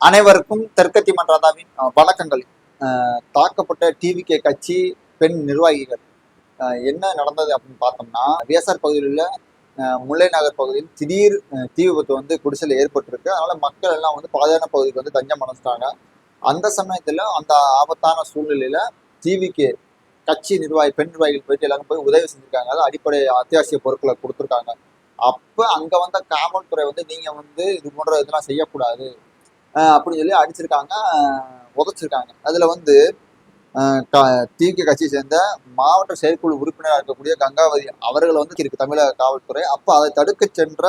அனைவருக்கும் தெற்கத்தி மன்றாதாவின் அஹ், வணக்கங்கள். அஹ், தாக்கப்பட்ட டிவிகே கட்சி பெண் நிர்வாகிகள். என்ன நடந்தது அப்படின்னு பார்த்தோம்னா விஎஸ்ஆர் பகுதியில் உள்ள முல்லை நகர் பகுதியில் திடீர் தீ விபத்து வந்து குடிசையில் ஏற்பட்டிருக்கு. அதனால மக்கள் எல்லாம் வந்து பாதுகான பகுதிக்கு வந்து தஞ்சம் அடைஞ்சிட்டாங்க. அந்த சமயத்தில் அந்த ஆபத்தான சூழ்நிலையில டிவிகே கட்சி நிர்வாகி பெண் நிர்வாகிகள் போயிட்டு எல்லாரும் போய் உதவி செஞ்சிருக்காங்க. அது அடிப்படை அத்தியாவசிய பொருட்களை கொடுத்துருக்காங்க. அப்போ அங்கே வந்த காவல்துறை வந்து நீங்கள் வந்து இது போன்ற இதெல்லாம் செய்யக்கூடாது. அப்படின்னு சொல்லி அடிச்சிருக்காங்க உதச்சிருக்காங்க. அதில் வந்து டிகே கட்சியை சேர்ந்த மாவட்ட செயற்குழு உறுப்பினராக இருக்கக்கூடிய கங்காவதி அவர்களை வந்து இருக்கு தமிழக காவல்துறை அப்போ அதை தடுக்க சென்ற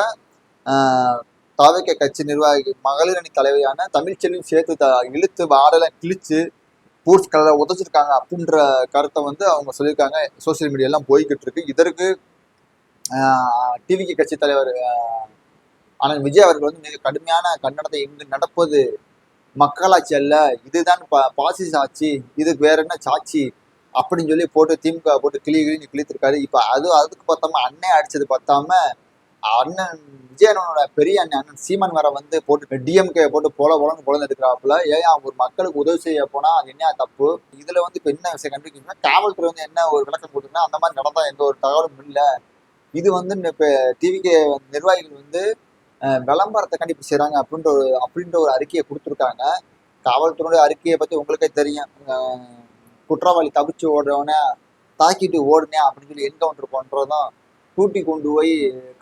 தாவக கட்சி நிர்வாகி மகளிர் அணி தலைவியான தமிழ்ச்செல்வியும் சேர்த்து த இழுத்து வாடலை கிழிச்சு பூர்ஸ் கலரை உதைச்சிருக்காங்க அப்படின்ற கருத்தை வந்து அவங்க சொல்லியிருக்காங்க. சோசியல் மீடியாலாம் போய்கிட்டு இருக்கு. இதற்கு டிவிக்கு கட்சி தலைவர் ஆனால் விஜய் அவர்கள் வந்து மிக கடுமையான கண்டனத்தை இங்கு நடப்பது மக்களாட்சி அல்ல. இதுதான் பா பாசி ஆட்சி இதுக்கு வேற என்ன சாட்சி அப்படின்னு சொல்லி போட்டு திமுக போட்டு கிளி கிளி கிழித்திருக்காரு. இப்போ அது அதுக்கு பார்த்தாம அண்ணன் அடிச்சது பார்த்தாம அண்ணன் விஜயனோட பெரிய அண்ணன் அண்ணன் சீமான் வர வந்து போட்டு டிஎம்கே போட்டு போல போலன்னு குழந்தை எடுக்கிறாப்புல. ஏன் ஒரு மக்களுக்கு உதவி செய்ய போனா அது என்ன தப்பு? இதுல வந்து இப்போ என்ன விஷயம் கண்டுபிடிக்கணும்னா காவல்துறை வந்து என்ன ஒரு விளக்கம் கொடுத்துருன்னா அந்த மாதிரி நடந்தா எந்த ஒரு தகவலும் இல்லை. இது வந்து இப்போ டிவிகே நிர்வாகிகள் வந்து விளம்பரத்தை கண்டிப்பாக செய்கிறாங்க அப்படின்ற ஒரு அப்படின்ற ஒரு அறிக்கையை கொடுத்துருக்காங்க. காவல்துறையுடைய அறிக்கையை பற்றி உங்களுக்கே தெரியும். குற்றவாளி தப்பிச்சு ஓடுறவனே தாக்கிட்டு ஓடுனேன் அப்படின்னு சொல்லி என்கவுண்டர் பண்ணுறதும் கூட்டி கொண்டு போய்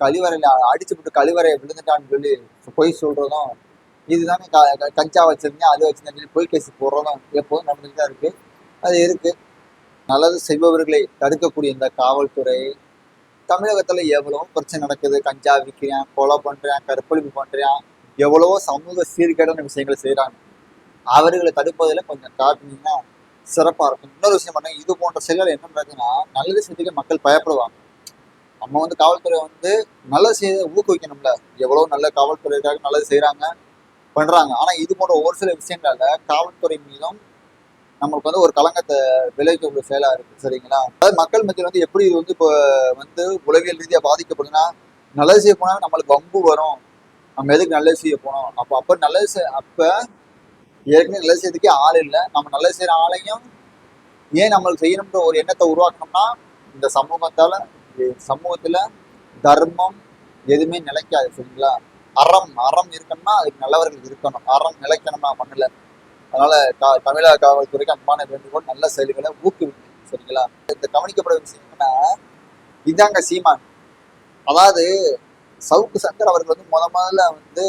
கழிவறையில் அடிச்சு விட்டு கழிவறையை விழுந்துட்டான்னு சொல்லி பொய் சொல்கிறதும் இதுதானே க- கஞ்சா வச்சுருந்தேன் அது வச்சிருந்தேன் சொல்லி பொய் கேஸ் போடுறதும் எப்போதும் நடந்துட்டு தான் இருக்குது அது இருக்குது நல்லது செய்பவர்களை தடுக்கக்கூடிய இந்த காவல்துறை தமிழகத்துல எவ்வளவோ பிரச்சனை நடக்குது. கஞ்சா விற்கிறேன் கொலை பண்றேன் கற்பழிப்பு பண்றேன். எவ்வளவோ சமூக சீர்கேடான விஷயங்களை செய்யறாங்க அவர்களை தடுப்பதில் கொஞ்சம் காட்டினீங்கன்னா சிறப்பா இருக்கும். இன்னொரு விஷயம் பண்ண இது போன்ற செயல்கள் என்ன நடக்குதுன்னா நல்லது செய்திக்கு மக்கள் பயப்படுவாங்க. நம்ம வந்து காவல்துறை வந்து நல்லது செய்த ஊக்குவிக்கணும்ல. எவ்வளோ நல்ல காவல்துறைக்காக நல்லது செய்யறாங்க பண்றாங்க. ஆனா இது போன்ற ஒரு சில விஷயங்களால காவல்துறை மீதும் நம்மளுக்கு வந்து ஒரு களங்கத்தை விளைவிக்கக்கூடிய செயலா இருக்குது சரிங்களா? அதாவது மக்கள் மத்தியில் வந்து எப்படி இது வந்து இப்போ வந்து உளவியல் ரீதியா பாதிக்கப்படுதுன்னா நல்லது செய்ய போனா நம்மளுக்கு வம்பு வரும். நம்ம எதுக்கு நல்லது செய்ய போனோம்? அப்போ அப்ப நல்லது செய் அப்ப ஏற்கனவே நல்லது செய்யறதுக்கே ஆள் இல்லை. நம்ம நல்லது செய்யற ஆளையும் ஏன் நம்மளுக்கு செய்யணும்ன்ற ஒரு எண்ணத்தை உருவாக்கணும்னா இந்த சமூகத்தால சமூகத்தில் சமூகத்துல தர்மம் எதுவுமே நிலைக்காது சரிங்களா? அறம் அறம் இருக்கணும்னா அதுக்கு நல்லவர்கள் இருக்கணும். அறம் நிலைக்கணும்னா மண்ணுல அதனால தமிழக காவல்துறைக்கு அன்பான வேண்டுகோள் நல்ல செயல்களை ஊக்குவிக்கும் சரிங்களா? இந்த கவனிக்கப்பட விஷயம் என்னன்னா இதாங்க சீமான். அதாவது சவுக்கு சங்கர் அவர்கள் வந்து முத முதல்ல வந்து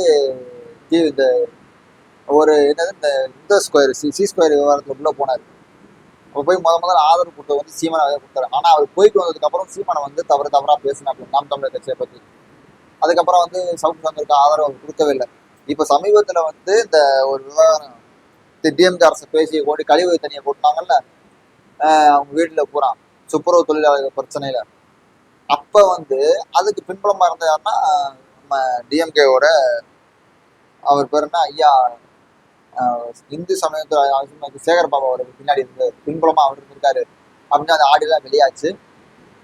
இந்த ஒரு என்னது இந்த இந்த ஸ்கொயர் சி சி ஸ்கொயர் விவகாரத்துக்கு உள்ள போனார். அப்போ போய் முத முதல்ல ஆதரவு கொடுத்தது வந்து சீமானை கொடுத்தாரு. ஆனால் அவர் போயிட்டு வந்ததுக்கு அப்புறம் சீமானை வந்து தவறு தவறா பேசினாங்க நாம் தமிழர் கட்சியை பற்றி அதுக்கப்புறம் வந்து சவுக்கு சங்கருக்கு ஆதரவு கொடுக்கவே இல்லை. இப்போ சமீபத்தில் வந்து இந்த ஒரு விவகாரம் டிஎம்கே அரசு பேசிய கோடி கழிவு தண்ணியை போட்டாங்கல்ல அவங்க வீட்டில் பூரா துப்புரவு தொழிலாளர்கள் பிரச்சனையில. அப்போ வந்து அதுக்கு பின்புலமாக இருந்த யாருன்னா நம்ம டிஎம்கேவோட அவர் பேர் என்ன ஐயா இந்து சமயத்தில் சேகர் சேகர் பாபாவோட பின்னாடி இருந்து பின்புலமாக அவர் இருந்திருக்காரு. அப்படின்னு அந்த ஆடியெல்லாம் வெளியாச்சு.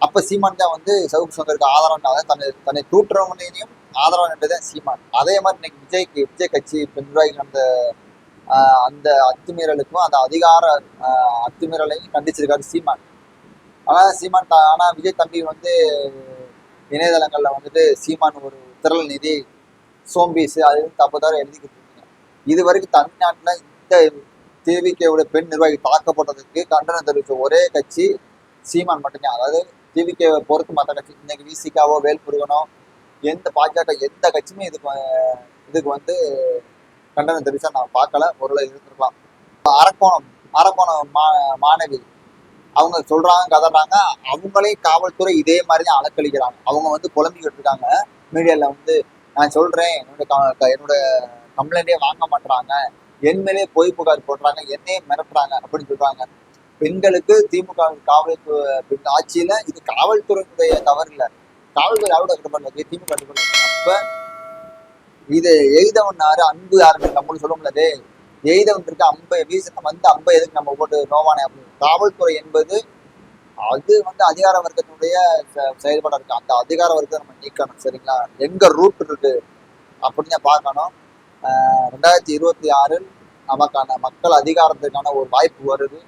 அப்போ சீமான் தான் வந்து சவுக்கு சங்கருக்கு ஆதரவு தன்னை தன்னை தூற்றுறவனையும் ஆதரவு தான் சீமான். அதே மாதிரி இன்னைக்கு விஜய்க்கு விஜய் கட்சி பெண் நிர்வாகிகள் அந்த அத்துமீறலுக்கும் அந்த அதிகார அத்துமீறலையும் கண்டிச்சிருக்காரு சீமான். ஆனால் சீமான் த- விஜய் தம்பி வந்து இணையதளங்களில் வந்துட்டு சீமான் ஒரு திரள் நிதி சோம்பீஸு அது தப்பதார எழுதிக்கிட்டு இருக்கீங்க. இது வரைக்கும் தமிழ்நாட்டில் இந்த டிவிகேவோட பெண் நிர்வாகி தாக்கப்பட்டதுக்கு கண்டனம் தெரிவித்த ஒரே கட்சி சீமான் மட்டும்தான். அதாவது டிவிகேவை பொறுத்து மற்ற கட்சி இன்னைக்கு விசிகாவோ வேல்முருகனோ எந்த பாஜக எந்த கட்சியுமே இதுக்கு இதுக்கு வந்து கண்டனம் தெரிவிச்சா நான் பார்க்கல. ஒரு இருந்திருக்கலாம். அரக்கோணம் அரக்கோணம் மா மாணவி. அவங்க சொல்றாங்க கதறாங்க. அவங்களையும் காவல்துறை இதே மாதிரி தான் அலக்களிக்கிறாங்க அவங்க வந்து புலம்பிக்கிட்டு இருக்காங்க மீடியால வந்து நான் சொல்றேன் என்னோட என்னோட கம்ப்ளைண்டே வாங்க மாட்டாங்க என் மேலே பொய் புகார் போடுறாங்க. என்னையே மிரட்டுறாங்க அப்படின்னு சொல்றாங்க. பெண்களுக்கு திமுக காவல்துறை ஆட்சியில இது காவல்துறையினுடைய தவறு இல்லை. காவல்துறை யாரோட கட்டுப்பாடு திமுக கட்டுப்பாடு அப்ப இது எய்தவன் அன்பு யாருன்னு நம்மளும் சொல்ல முடியாது. எய்தவன் இருக்க அம்பை வீசத்தை வந்து அம்பை எதுக்கு நம்ம போட்டு நோவானே அப்படின்னு காவல்துறை என்பது அது வந்து அதிகார வர்க்கத்தினுடைய செ- இருக்கு. அந்த அதிகார வர்க்கத்தை நம்ம நீக்கணும் சரிங்களா? எங்க ரூட் இருக்கு அப்படின்னு பார்க்கணும். ரெண்டாயிரத்தி இருபத்தி ஆறில் நமக்கான மக்கள் அதிகாரத்துக்கான ஒரு வாய்ப்பு வருது.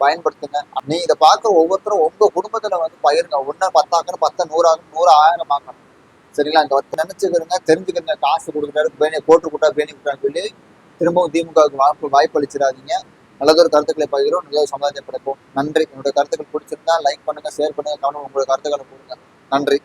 பயன்படுத்துங்க. நீ இதை பார்க்குற ஒவ்வொருத்தரும் உங்க குடும்பத்துல வந்து பயிருங்க ஒன்னு பத்தாக்கணும் பத்த நூறாகும் நூறு ஆயிரம் ஆகணும் சரிங்களா? அங்க வந்து நினைச்சுக்கிறங்க தெரிஞ்சுக்கிறங்க காசு கொடுக்குறாரு பேனி போட்டு கூட்டா பேணி கூட்டான்னு சொல்லி திரும்பவும் திமுகவுக்கு வாய்ப்பு வாய்ப்பு அளிச்சிடாதீங்க. நல்லதொரு கருத்துக்களை பகிரும் நல்ல சமுதாயம் படைப்போம். நன்றி. என்னுடைய கருத்துக்கள் பிடிச்சிருந்தா லைக் பண்ணுங்க ஷேர் பண்ணுங்க கவனம் உங்களுடைய கருத்துக்களை கொடுங்க நன்றி.